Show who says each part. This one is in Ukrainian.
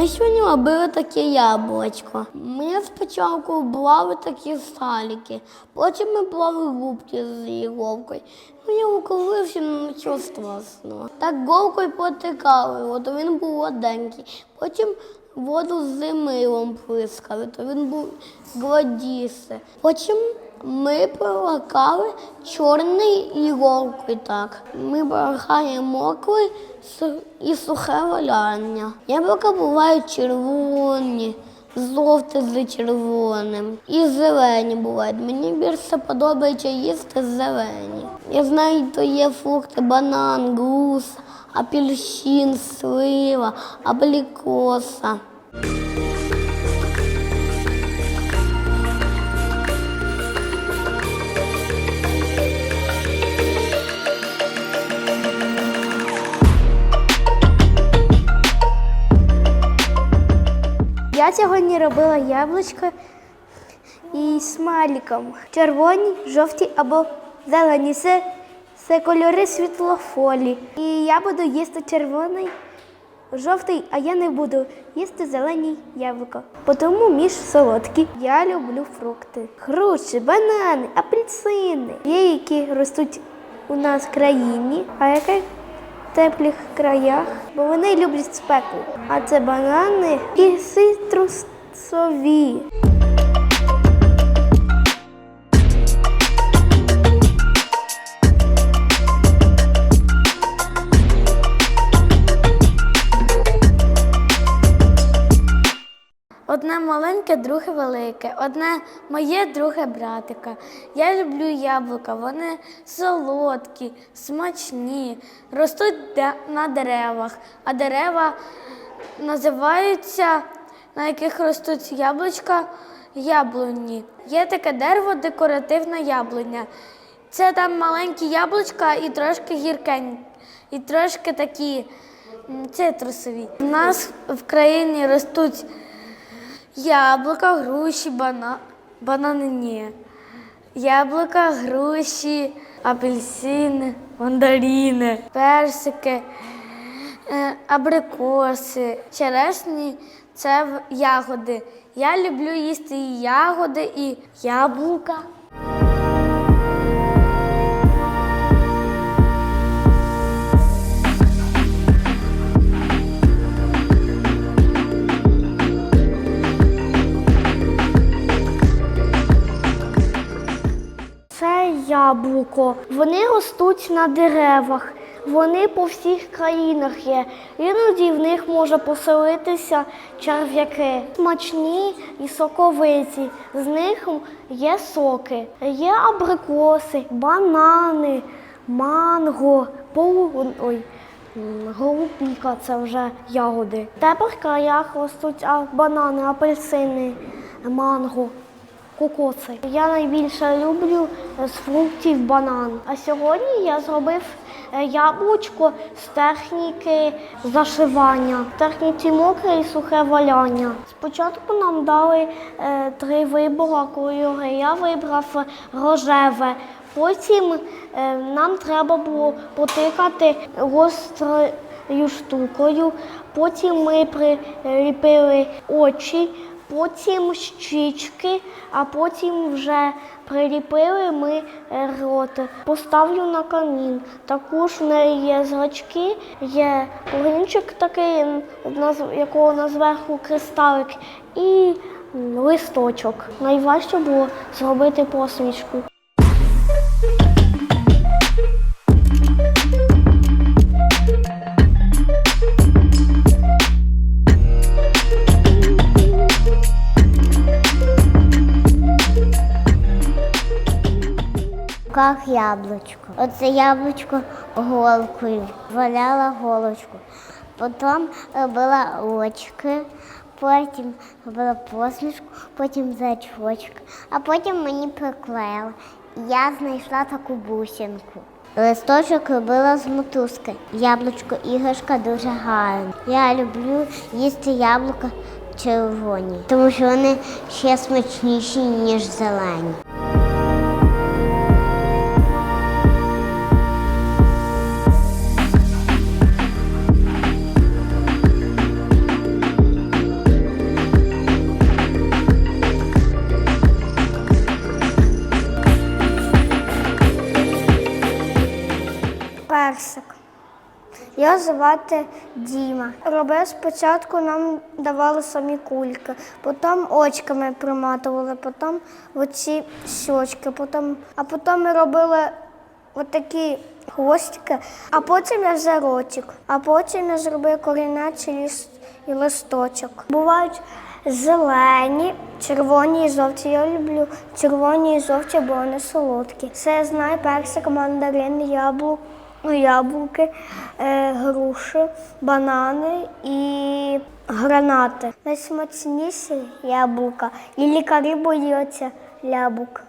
Speaker 1: Ми робили таке яблучко. Ми спочатку брали такі саліки, потім ми брали губки з іголкою. Ну, я уколився, ну нічого страшного. Так голкою потикали, от він був гладенький. Потім воду з милом прискали, то він був гладістий. Потім ми пролакали чорний іголкою так. Ми брахаємо мокрий і сухе валяння. Яблука бувають червоні, жовті з червоним. І зелені бувають. Мені більше подобається їсти зелені. Я знаю, то є фрукти, банан, груз, апельсин, слива, абрикоса.
Speaker 2: Я сьогодні робила яблучко і смайликом. Червоні, жовті або зелені. Це, це кольори світлофолі. І я буду їсти червоний, жовтий, а я не буду їсти зелені яблука. Тому між солодкі. Я люблю фрукти. Груші, банани, апельсини. Є, які ростуть у нас в країні, а які теплих краях, бо вони люблять спеку. А це банани і цитрусові. Маленьке, друге велике, одне моє, друге братика. Я люблю яблука, вони солодкі, смачні, ростуть на деревах, а дерева називаються, на яких ростуть яблучка, яблуні. Є таке дерево декоративна яблуня. Це там маленькі яблучка і трошки гіркенькі, і трошки такі цитрусові. У нас в країні ростуть Яблука, груші, бана... банани ні. Яблука, груші, апельсини, мандарини, персики, е, абрикоси, черешні це ягоди. Я люблю їсти і ягоди, і яблука. Яблуко. Вони ростуть на деревах. Вони по всіх країнах є. Іноді в них може поселитися черв'яки. Смачні і соковиті. З них є соки, є абрикоси, банани, манго, полу... Голубіка це вже ягоди. В теплих краях ростуть банани, апельсини, манго кокоси. Я найбільше люблю з фруктів банан. А сьогодні я зробив е, яблучко з техніки зашивання, в техніці мокре і сухе валяння. Спочатку нам дали е, три вибори кольори. Я вибрав рожеве. Потім е, нам треба було потикати гострою штукою. Потім ми приліпили очі, потім щічки, а потім вже приліпили ми е, рот. Поставлю на камін. Також в неї є зрачки, є огінчик такий, якого на зверху кристалик, і листочок. Найважче було зробити посмішку.
Speaker 3: Как яблучко. Оце яблучко голкою, валяла голочку. Потім робила очки, потім робила посмішку, потім зачочок, а потім мені приклеїла. Я знайшла таку бусинку. Листочок робила з мотузки. Яблучко іграшка дуже гарна. Я люблю їсти яблука червоні, тому що вони ще смачніші, ніж зелені.
Speaker 4: Персик. Його звати Діма. Робив спочатку нам давали самі кульки, потім очками приматували, потім оці щочки, потім, а потім ми робили отакі хвостики, а потім я вже ротик, а потім я зробив корінець і і листочок. Бувають зелені, червоні і жовті. Я люблю червоні і жовті, бо вони солодкі. Це я знаю персик, мандарин, яблук, яблуки, е, груші, банани і гранати. Найсмачніші яблука. І лікарі бояться яблук.